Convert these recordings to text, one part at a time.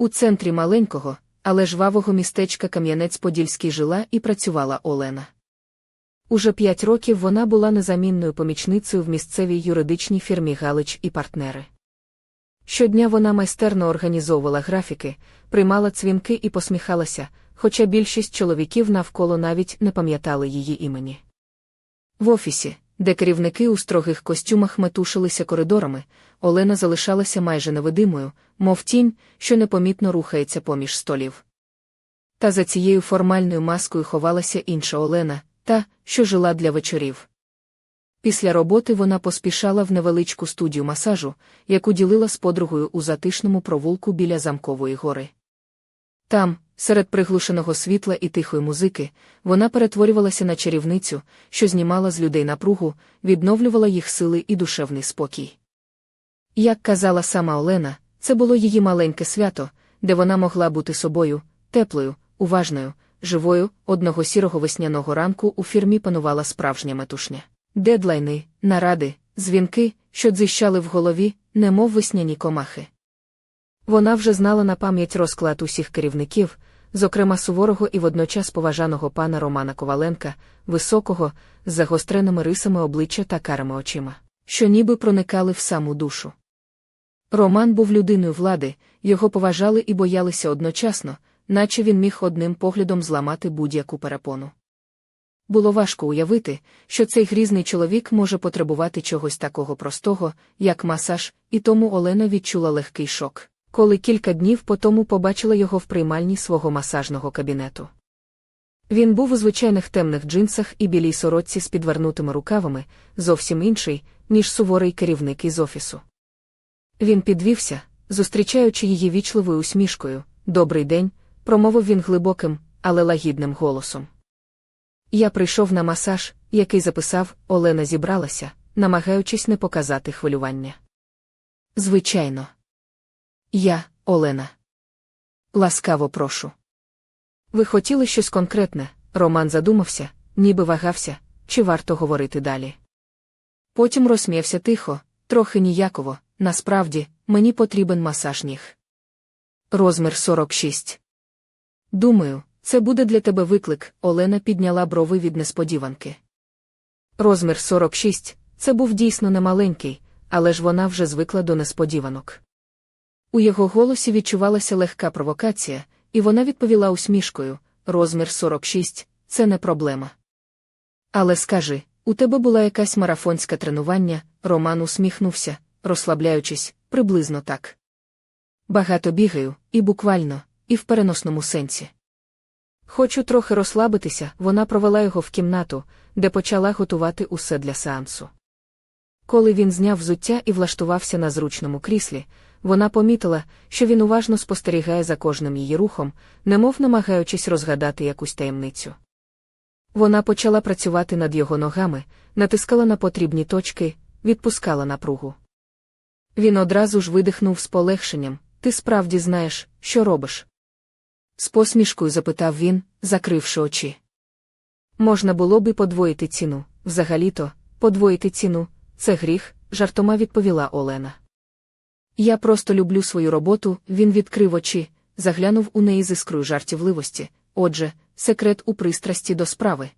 У центрі маленького, але жвавого містечка Кам'янець-Подільський жила і працювала Олена. Уже п'ять років вона була незамінною помічницею в місцевій юридичній фірмі Галич і партнери. Щодня вона майстерно організовувала графіки, приймала цвінки і посміхалася, хоча більшість чоловіків навколо навіть не пам'ятали її імені. В офісі, де керівники у строгих костюмах метушилися коридорами, Олена залишалася майже невидимою, мов тінь, що непомітно рухається поміж столів. Та за цією формальною маскою ховалася інша Олена, та, що жила для вечорів. Після роботи вона поспішала в невеличку студію масажу, яку ділила з подругою у затишному провулку біля замкової гори. Там, серед приглушеного світла і тихої музики, вона перетворювалася на чарівницю, що знімала з людей напругу, відновлювала їх сили і душевний спокій. Як казала сама Олена, це було її маленьке свято, де вона могла бути собою, теплою, уважною, живою, одного сірого весняного ранку у фірмі панувала справжня метушня. Дедлайни, наради, дзвінки, що дзищали в голові, немов весняні комахи. Вона вже знала на пам'ять розклад усіх керівників, зокрема суворого і водночас поважаного пана Романа Коваленка, високого, з загостреними рисами обличчя та карими очима, що ніби проникали в саму душу. Роман був людиною влади, його поважали і боялися одночасно, наче він міг одним поглядом зламати будь-яку перепону. Було важко уявити, що цей грізний чоловік може потребувати чогось такого простого, як масаж, і тому Олена відчула легкий шок, коли кілька днів по тому побачила його в приймальні свого масажного кабінету. Він був у звичайних темних джинсах і білій сорочці з підвернутими рукавами, зовсім інший, ніж суворий керівник із офісу. Він підвівся, зустрічаючи її вічливою усмішкою. Добрий день, промовив він глибоким, але лагідним голосом. Я прийшов на масаж, який записав, Олена зібралася, намагаючись не показати хвилювання. Звичайно. Я, Олена. Ласкаво прошу. Ви хотіли щось конкретне, Роман задумався, ніби вагався, чи варто говорити далі. Потім розсміявся тихо, трохи ніяково, насправді, мені потрібен масаж ніг. Розмір 46. Думаю, це буде для тебе виклик, Олена підняла брови від несподіванки. Розмір 46 це був дійсно немаленький, але ж вона вже звикла до несподіванок. У його голосі відчувалася легка провокація, і вона відповіла усмішкою: розмір 46 це не проблема. Але скажи, у тебе була якась марафонське тренування, Роман усміхнувся, розслабляючись, приблизно так. Багато бігаю, і буквально, і в переносному сенсі. Хочу трохи розслабитися, вона провела його в кімнату, де почала готувати усе для сеансу. Коли він зняв взуття і влаштувався на зручному кріслі, вона помітила, що він уважно спостерігає за кожним її рухом, немов намагаючись розгадати якусь таємницю. Вона почала працювати над його ногами, натискала на потрібні точки, відпускала напругу. Він одразу ж видихнув з полегшенням ти справді знаєш, що робиш. З посмішкою запитав він, закривши очі. Можна було би подвоїти ціну, взагалі-то, подвоїти ціну, це гріх, жартома відповіла Олена. Я просто люблю свою роботу, він відкрив очі, заглянув у неї з іскрою жартівливості. Отже, секрет у пристрасті до справи.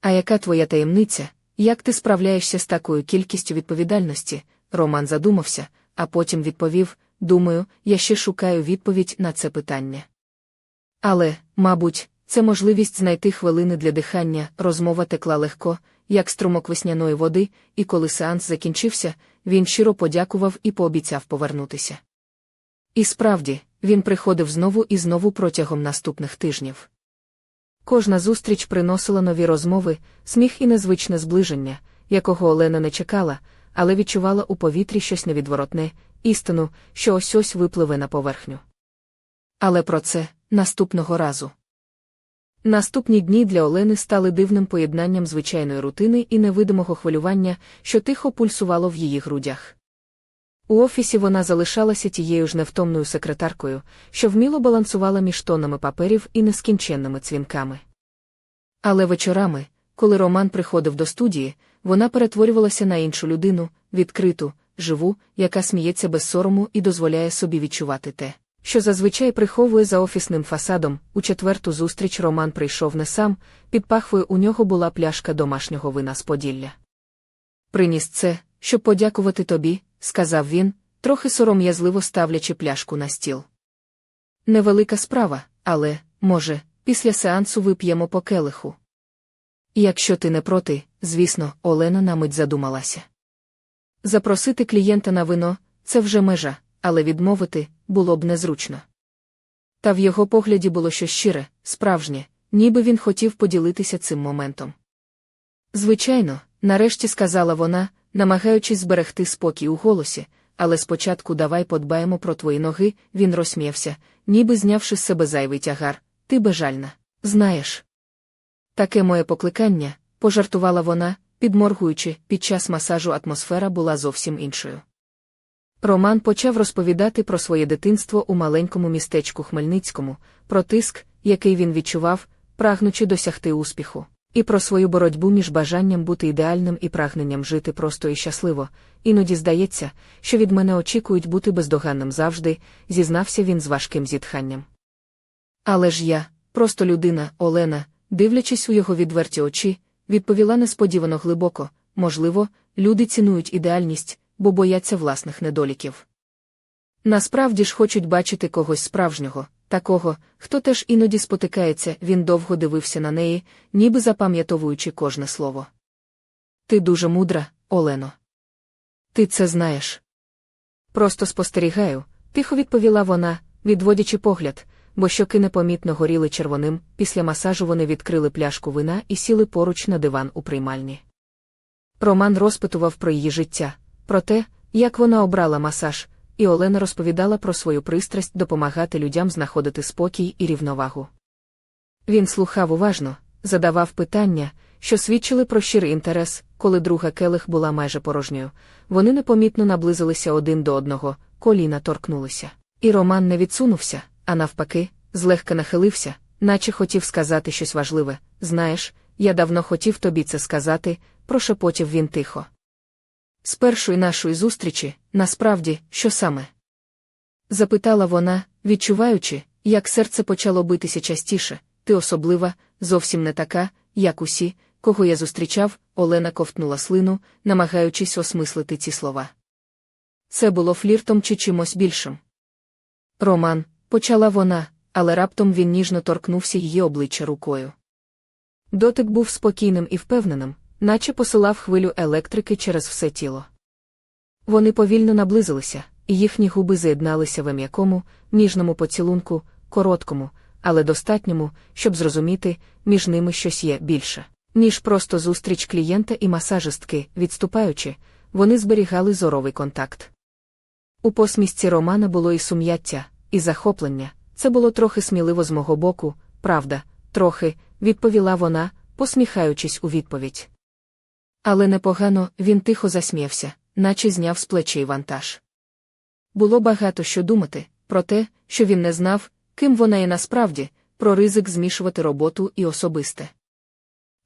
А яка твоя таємниця, як ти справляєшся з такою кількістю відповідальності? Роман задумався, а потім відповів: Думаю, я ще шукаю відповідь на це питання. Але, мабуть, це можливість знайти хвилини для дихання, розмова текла легко, як струмок весняної води, і коли сеанс закінчився, він щиро подякував і пообіцяв повернутися. І справді, він приходив знову і знову протягом наступних тижнів. Кожна зустріч приносила нові розмови, сміх і незвичне зближення, якого Олена не чекала, але відчувала у повітрі щось невідворотне, істину, що ось ось випливе на поверхню. Але про це наступного разу. Наступні дні для Олени стали дивним поєднанням звичайної рутини і невидимого хвилювання, що тихо пульсувало в її грудях. У офісі вона залишалася тією ж невтомною секретаркою, що вміло балансувала між тонами паперів і нескінченними цвінками. Але вечорами, коли Роман приходив до студії, вона перетворювалася на іншу людину, відкриту, живу, яка сміється без сорому і дозволяє собі відчувати те, що зазвичай приховує за офісним фасадом, у четверту зустріч Роман прийшов не сам, під пахвою у нього була пляшка домашнього вина з Поділля. Приніс це, щоб подякувати тобі, сказав він, трохи сором'язливо ставлячи пляшку на стіл. Невелика справа, але, може, після сеансу вип'ємо по келиху. Якщо ти не проти, звісно, Олена на мить задумалася. Запросити клієнта на вино це вже межа, але відмовити було б незручно. Та в його погляді було щось щире, справжнє, ніби він хотів поділитися цим моментом. Звичайно, нарешті сказала вона, намагаючись зберегти спокій у голосі, але спочатку давай подбаємо про твої ноги, він розсміявся, ніби знявши з себе зайвий тягар, ти бежальна. Знаєш. Таке моє покликання, пожартувала вона, підморгуючи, під час масажу атмосфера була зовсім іншою. Роман почав розповідати про своє дитинство у маленькому містечку Хмельницькому, про тиск, який він відчував, прагнучи досягти успіху, і про свою боротьбу між бажанням бути ідеальним і прагненням жити просто і щасливо. Іноді здається, що від мене очікують бути бездоганним завжди, зізнався він з важким зітханням. Але ж я, просто людина, Олена, дивлячись у його відверті очі, відповіла несподівано глибоко можливо, люди цінують ідеальність бо бояться власних недоліків. Насправді ж хочуть бачити когось справжнього, такого, хто теж іноді спотикається, він довго дивився на неї, ніби запам'ятовуючи кожне слово. Ти дуже мудра, Олено. Ти це знаєш. Просто спостерігаю, тихо відповіла вона, відводячи погляд, бо щоки непомітно горіли червоним, після масажу вони відкрили пляшку вина і сіли поруч на диван у приймальні. Роман розпитував про її життя, про те, як вона обрала масаж, і Олена розповідала про свою пристрасть допомагати людям знаходити спокій і рівновагу. Він слухав уважно, задавав питання, що свідчили про щирий інтерес, коли друга келих була майже порожньою. Вони непомітно наблизилися один до одного, коліна торкнулися. І Роман не відсунувся, а навпаки, злегка нахилився, наче хотів сказати щось важливе. Знаєш, я давно хотів тобі це сказати, прошепотів він тихо. З першої нашої зустрічі, насправді, що саме? Запитала вона, відчуваючи, як серце почало битися частіше, ти особлива, зовсім не така, як усі, кого я зустрічав, Олена ковтнула слину, намагаючись осмислити ці слова. Це було фліртом чи чимось більшим. Роман, почала вона, але раптом він ніжно торкнувся її обличчя рукою. Дотик був спокійним і впевненим, наче посилав хвилю електрики через все тіло. Вони повільно наблизилися, і їхні губи з'єдналися в м'якому, ніжному поцілунку, короткому, але достатньому, щоб зрозуміти, між ними щось є більше, ніж просто зустріч клієнта і масажистки, відступаючи, вони зберігали зоровий контакт. У посмісті Романа було і сум'яття, і захоплення, це було трохи сміливо з мого боку, правда, трохи, відповіла вона, посміхаючись у відповідь. Але непогано він тихо засміявся, наче зняв з плечей вантаж. Було багато що думати, про те, що він не знав, ким вона є насправді, про ризик змішувати роботу і особисте.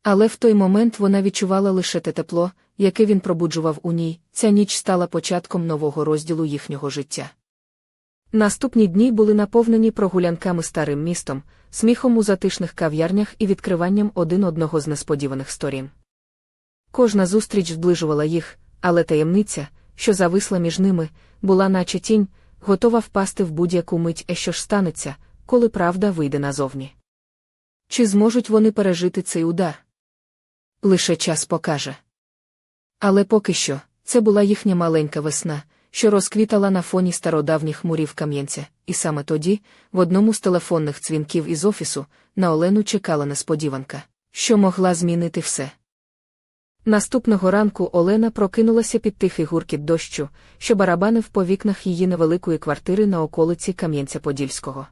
Але в той момент вона відчувала лише те тепло, яке він пробуджував у ній, ця ніч стала початком нового розділу їхнього життя. Наступні дні були наповнені прогулянками старим містом, сміхом у затишних кав'ярнях і відкриванням один одного з несподіваних сторін. Кожна зустріч зближувала їх, але таємниця, що зависла між ними, була наче тінь, готова впасти в будь-яку мить, е що ж станеться, коли правда вийде назовні. Чи зможуть вони пережити цей удар? Лише час покаже. Але поки що, це була їхня маленька весна, що розквітала на фоні стародавніх мурів Кам'янця, і саме тоді, в одному з телефонних дзвінків із офісу, на Олену чекала несподіванка, що могла змінити все. Наступного ранку Олена прокинулася під тихий гуркіт дощу, що барабанив по вікнах її невеликої квартири на околиці Кам'янця-Подільського.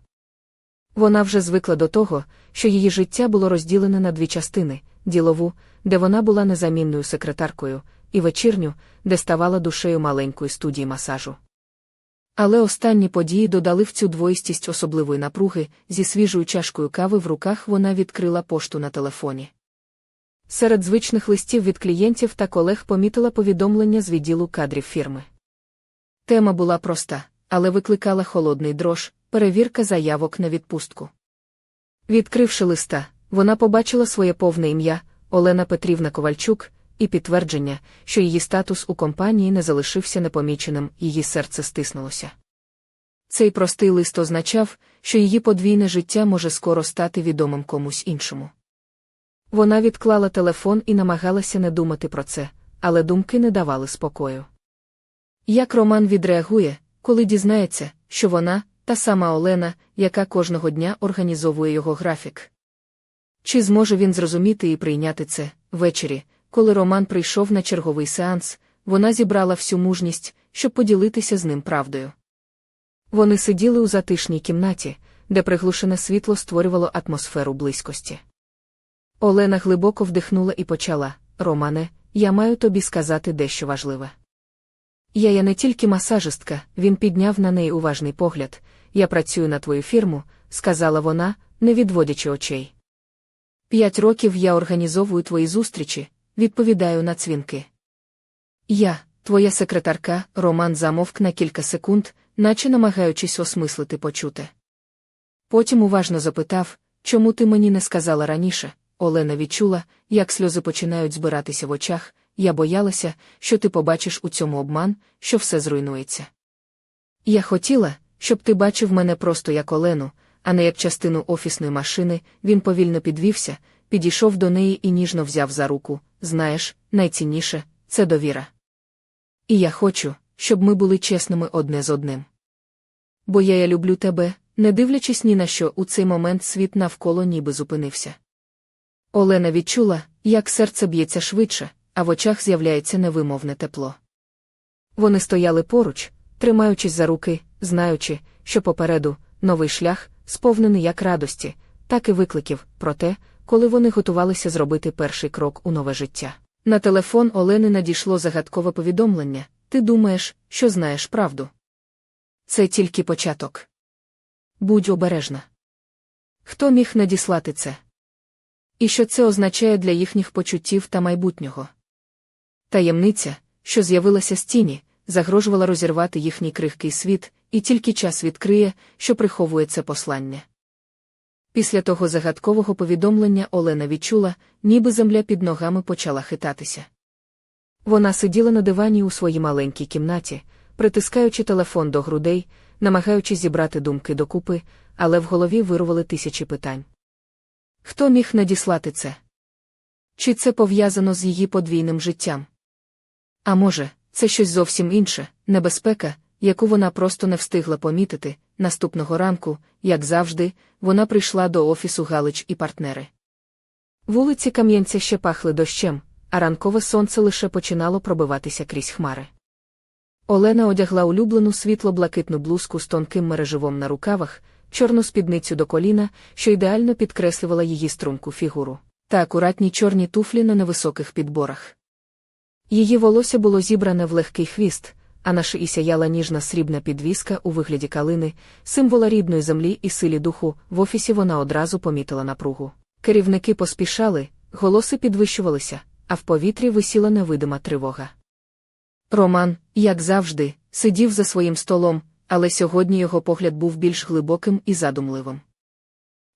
Вона вже звикла до того, що її життя було розділене на дві частини ділову, де вона була незамінною секретаркою, і вечірню, де ставала душею маленької студії масажу. Але останні події додали в цю двоїстість особливої напруги, зі свіжою чашкою кави в руках вона відкрила пошту на телефоні. Серед звичних листів від клієнтів та колег помітила повідомлення з відділу кадрів фірми. Тема була проста, але викликала холодний дрож, перевірка заявок на відпустку. Відкривши листа, вона побачила своє повне ім'я Олена Петрівна Ковальчук, і підтвердження, що її статус у компанії не залишився непоміченим, її серце стиснулося. Цей простий лист означав, що її подвійне життя може скоро стати відомим комусь іншому. Вона відклала телефон і намагалася не думати про це, але думки не давали спокою. Як Роман відреагує, коли дізнається, що вона, та сама Олена, яка кожного дня організовує його графік? Чи зможе він зрозуміти і прийняти це ввечері, коли Роман прийшов на черговий сеанс, вона зібрала всю мужність, щоб поділитися з ним правдою. Вони сиділи у затишній кімнаті, де приглушене світло створювало атмосферу близькості. Олена глибоко вдихнула і почала Романе, я маю тобі сказати дещо важливе. Я я не тільки масажистка, він підняв на неї уважний погляд. Я працюю на твою фірму, сказала вона, не відводячи очей. П'ять років я організовую твої зустрічі, відповідаю на цвінки. Я, твоя секретарка, Роман замовк на кілька секунд, наче намагаючись осмислити почуте. Потім уважно запитав, чому ти мені не сказала раніше. Олена відчула, як сльози починають збиратися в очах. Я боялася, що ти побачиш у цьому обман, що все зруйнується. Я хотіла, щоб ти бачив мене просто як Олену, а не як частину офісної машини, він повільно підвівся, підійшов до неї і ніжно взяв за руку. Знаєш, найцінніше це довіра. І я хочу, щоб ми були чесними одне з одним. Бо я, я люблю тебе, не дивлячись ні на що у цей момент світ навколо ніби зупинився. Олена відчула, як серце б'ється швидше, а в очах з'являється невимовне тепло. Вони стояли поруч, тримаючись за руки, знаючи, що попереду новий шлях, сповнений як радості, так і викликів, проте, коли вони готувалися зробити перший крок у нове життя. На телефон Олени надійшло загадкове повідомлення ти думаєш, що знаєш правду. Це тільки початок. Будь обережна. Хто міг надіслати це? І що це означає для їхніх почуттів та майбутнього? Таємниця, що з'явилася з тіні, загрожувала розірвати їхній крихкий світ, і тільки час відкриє, що приховує це послання. Після того загадкового повідомлення Олена відчула, ніби земля під ногами почала хитатися. Вона сиділа на дивані у своїй маленькій кімнаті, притискаючи телефон до грудей, намагаючись зібрати думки докупи, але в голові вирували тисячі питань. Хто міг надіслати це? Чи це пов'язано з її подвійним життям? А може, це щось зовсім інше, небезпека, яку вона просто не встигла помітити. Наступного ранку, як завжди, вона прийшла до офісу Галич і партнери. Вулиці Кам'янця ще пахли дощем, а ранкове сонце лише починало пробиватися крізь хмари. Олена одягла улюблену світло-блакитну блузку з тонким мереживом на рукавах, чорну спідницю до коліна, що ідеально підкреслювала її струнку фігуру, та акуратні чорні туфлі на невисоких підборах. Її волосся було зібране в легкий хвіст, а на шиї сяяла ніжна срібна підвіска у вигляді калини, символа рідної землі і силі духу, в офісі вона одразу помітила напругу. Керівники поспішали, голоси підвищувалися, а в повітрі висіла невидима тривога. Роман, як завжди, сидів за своїм столом, але сьогодні його погляд був більш глибоким і задумливим.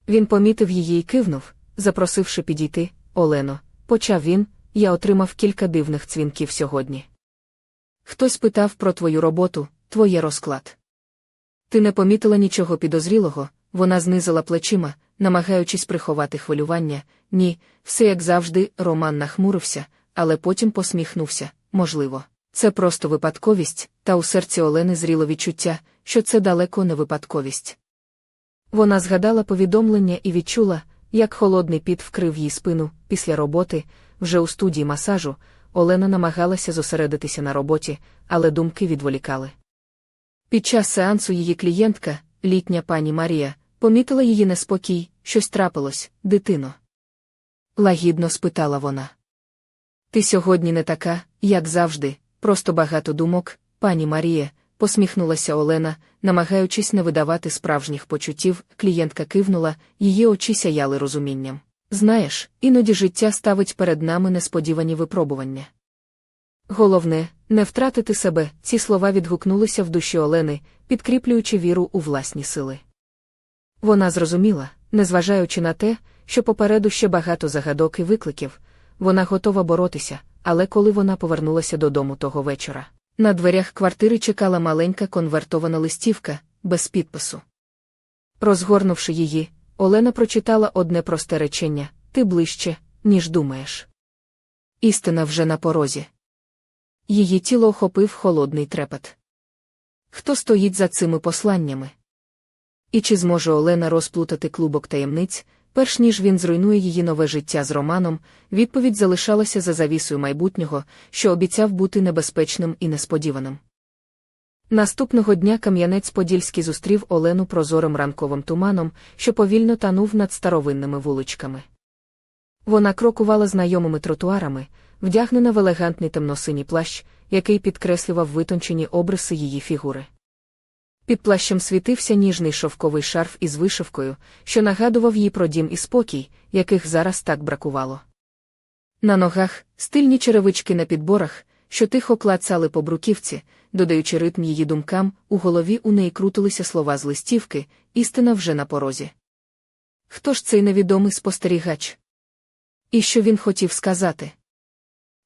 Він помітив її і кивнув, запросивши підійти, Олено, почав він, я отримав кілька дивних дзвінків сьогодні. Хтось питав про твою роботу, твоє розклад. Ти не помітила нічого підозрілого, вона знизила плечима, намагаючись приховати хвилювання. Ні, все як завжди, Роман нахмурився, але потім посміхнувся можливо. Це просто випадковість, та у серці Олени зріло відчуття, що це далеко не випадковість. Вона згадала повідомлення і відчула, як холодний піт вкрив їй спину після роботи, вже у студії масажу, Олена намагалася зосередитися на роботі, але думки відволікали. Під час сеансу її клієнтка, літня пані Марія, помітила її неспокій, щось трапилось, дитино. Лагідно спитала вона. Ти сьогодні не така, як завжди, просто багато думок, пані Марія, посміхнулася Олена, намагаючись не видавати справжніх почуттів, клієнтка кивнула, її очі сяяли розумінням. Знаєш, іноді життя ставить перед нами несподівані випробування. Головне, не втратити себе, ці слова відгукнулися в душі Олени, підкріплюючи віру у власні сили. Вона зрозуміла, незважаючи на те, що попереду ще багато загадок і викликів, вона готова боротися, але коли вона повернулася додому того вечора, на дверях квартири чекала маленька конвертована листівка, без підпису. Розгорнувши її, Олена прочитала одне просте речення ти ближче, ніж думаєш. Істина вже на порозі. Її тіло охопив холодний трепет. Хто стоїть за цими посланнями? І чи зможе Олена розплутати клубок таємниць, перш ніж він зруйнує її нове життя з Романом, відповідь залишалася за завісою майбутнього, що обіцяв бути небезпечним і несподіваним. Наступного дня Кам'янець Подільський зустрів Олену прозорим ранковим туманом, що повільно танув над старовинними вуличками. Вона крокувала знайомими тротуарами, вдягнена в елегантний темносиній плащ, який підкреслював витончені обриси її фігури. Під плащем світився ніжний шовковий шарф із вишивкою, що нагадував їй про дім і спокій, яких зараз так бракувало. На ногах стильні черевички на підборах, що тихо клацали по бруківці, додаючи ритм її думкам, у голові у неї крутилися слова з листівки, істина вже на порозі. Хто ж цей невідомий спостерігач? І що він хотів сказати?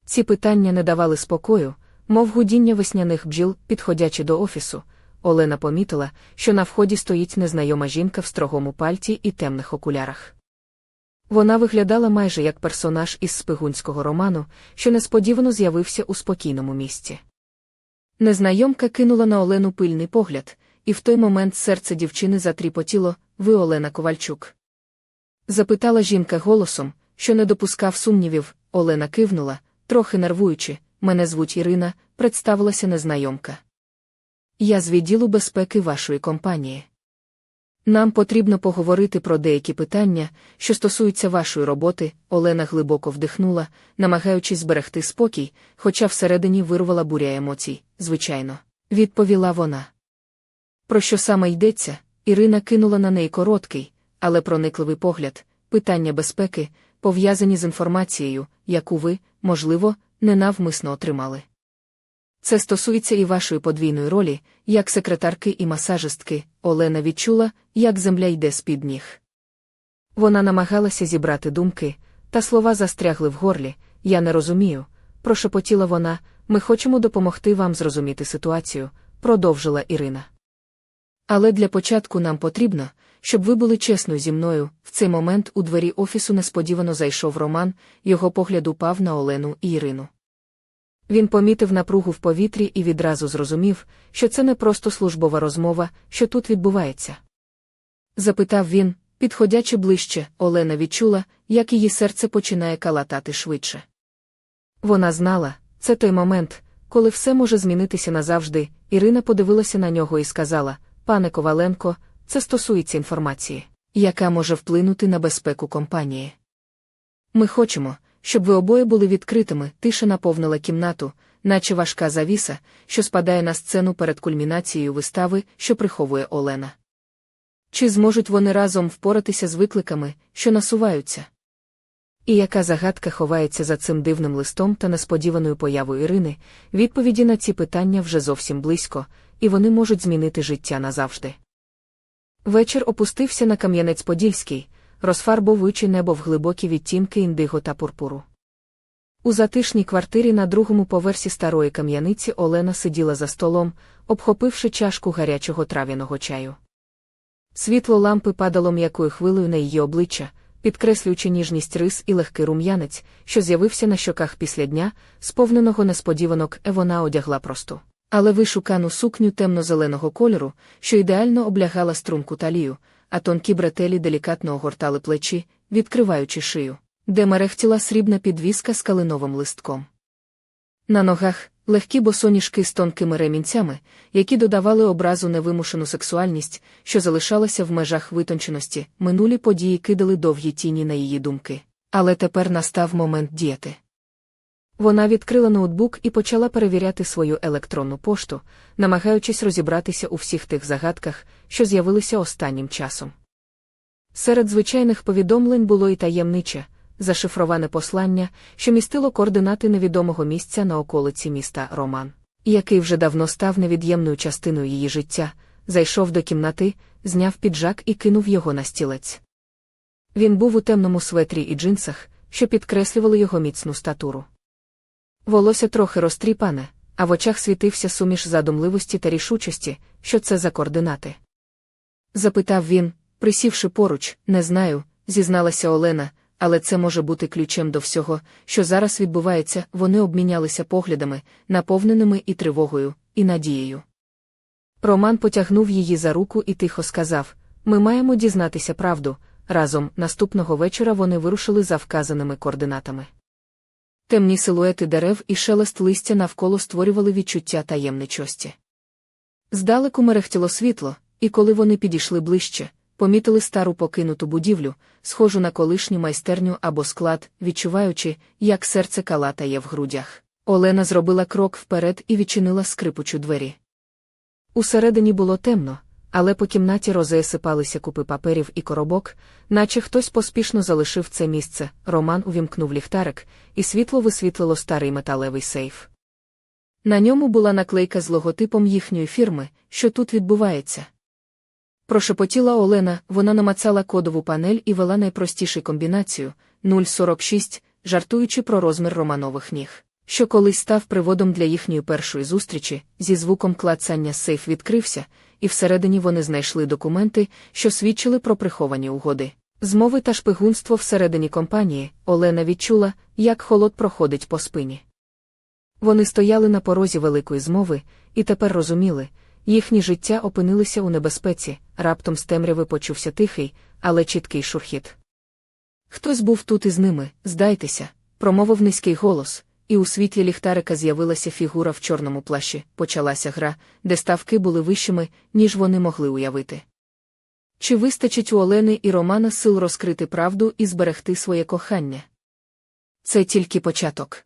Ці питання не давали спокою, мов гудіння весняних бджіл, підходячи до офісу. Олена помітила, що на вході стоїть незнайома жінка в строгому пальті і темних окулярах. Вона виглядала майже як персонаж із спигунського роману, що несподівано з'явився у спокійному місці. Незнайомка кинула на Олену пильний погляд, і в той момент серце дівчини затріпотіло ви Олена Ковальчук. Запитала жінка голосом, що не допускав сумнівів, Олена кивнула, трохи нервуючи, мене звуть Ірина, представилася незнайомка. Я з відділу безпеки вашої компанії. Нам потрібно поговорити про деякі питання, що стосуються вашої роботи. Олена глибоко вдихнула, намагаючись зберегти спокій, хоча всередині вирвала буря емоцій, звичайно, відповіла вона. Про що саме йдеться? Ірина кинула на неї короткий, але проникливий погляд, питання безпеки, пов'язані з інформацією, яку ви, можливо, ненавмисно отримали. Це стосується і вашої подвійної ролі, як секретарки і масажистки, Олена відчула, як земля йде з під ніг. Вона намагалася зібрати думки, та слова застрягли в горлі. Я не розумію, прошепотіла вона, ми хочемо допомогти вам зрозуміти ситуацію, продовжила Ірина. Але для початку нам потрібно, щоб ви були чесною зі мною. В цей момент у двері офісу несподівано зайшов Роман, його погляд упав на Олену і Ірину. Він помітив напругу в повітрі і відразу зрозумів, що це не просто службова розмова, що тут відбувається. Запитав він, підходячи ближче, Олена відчула, як її серце починає калатати швидше. Вона знала, це той момент, коли все може змінитися назавжди. Ірина подивилася на нього і сказала: Пане Коваленко, це стосується інформації, яка може вплинути на безпеку компанії. Ми хочемо, щоб ви обоє були відкритими, тиша наповнила кімнату, наче важка завіса, що спадає на сцену перед кульмінацією вистави, що приховує Олена. Чи зможуть вони разом впоратися з викликами, що насуваються? І яка загадка ховається за цим дивним листом та несподіваною появою Ірини, відповіді на ці питання вже зовсім близько, і вони можуть змінити життя назавжди. Вечір опустився на Кам'янець Подільський, розфарбовуючи небо в глибокі відтінки індиго та пурпуру. У затишній квартирі на другому поверсі старої кам'яниці Олена сиділа за столом, обхопивши чашку гарячого трав'яного чаю. Світло лампи падало м'якою хвилею на її обличчя, підкреслюючи ніжність рис і легкий рум'янець, що з'явився на щоках після дня, сповненого несподіванок, е вона одягла просту. Але вишукану сукню темно-зеленого кольору, що ідеально облягала струнку талію, а тонкі бретелі делікатно огортали плечі, відкриваючи шию, де мерехтіла срібна підвіска з калиновим листком. На ногах легкі босоніжки з тонкими ремінцями, які додавали образу невимушену сексуальність, що залишалася в межах витонченості, минулі події кидали довгі тіні на її думки. Але тепер настав момент діяти. Вона відкрила ноутбук і почала перевіряти свою електронну пошту, намагаючись розібратися у всіх тих загадках, що з'явилися останнім часом. Серед звичайних повідомлень було і таємниче, зашифроване послання, що містило координати невідомого місця на околиці міста Роман, який вже давно став невід'ємною частиною її життя, зайшов до кімнати, зняв піджак і кинув його на стілець. Він був у темному светрі і джинсах, що підкреслювали його міцну статуру. Волосся трохи розтріпане, а в очах світився суміш задумливості та рішучості, що це за координати. Запитав він, присівши поруч, не знаю, зізналася Олена, але це може бути ключем до всього, що зараз відбувається, вони обмінялися поглядами, наповненими і тривогою, і надією. Роман потягнув її за руку і тихо сказав: Ми маємо дізнатися правду. Разом наступного вечора вони вирушили за вказаними координатами. Темні силуети дерев і шелест листя навколо створювали відчуття таємничості. Здалеку мерехтіло світло, і коли вони підійшли ближче, помітили стару покинуту будівлю, схожу на колишню майстерню або склад, відчуваючи, як серце калатає в грудях. Олена зробила крок вперед і відчинила скрипучу двері. Усередині було темно, але по кімнаті розесипалися купи паперів і коробок, наче хтось поспішно залишив це місце. Роман увімкнув ліхтарик, і світло висвітлило старий металевий сейф. На ньому була наклейка з логотипом їхньої фірми, що тут відбувається. Прошепотіла Олена, вона намацала кодову панель і вела найпростішу комбінацію 046, жартуючи про розмір романових ніг, що колись став приводом для їхньої першої зустрічі, зі звуком клацання сейф відкрився, і всередині вони знайшли документи, що свідчили про приховані угоди. Змови та шпигунство всередині компанії, Олена відчула, як холод проходить по спині. Вони стояли на порозі великої змови, і тепер розуміли, їхні життя опинилися у небезпеці, раптом з темряви почувся тихий, але чіткий шурхіт. Хтось був тут із ними, здайтеся, промовив низький голос, і у світлі ліхтарика з'явилася фігура в чорному плащі, почалася гра, де ставки були вищими, ніж вони могли уявити. Чи вистачить у Олени і Романа сил розкрити правду і зберегти своє кохання? Це тільки початок.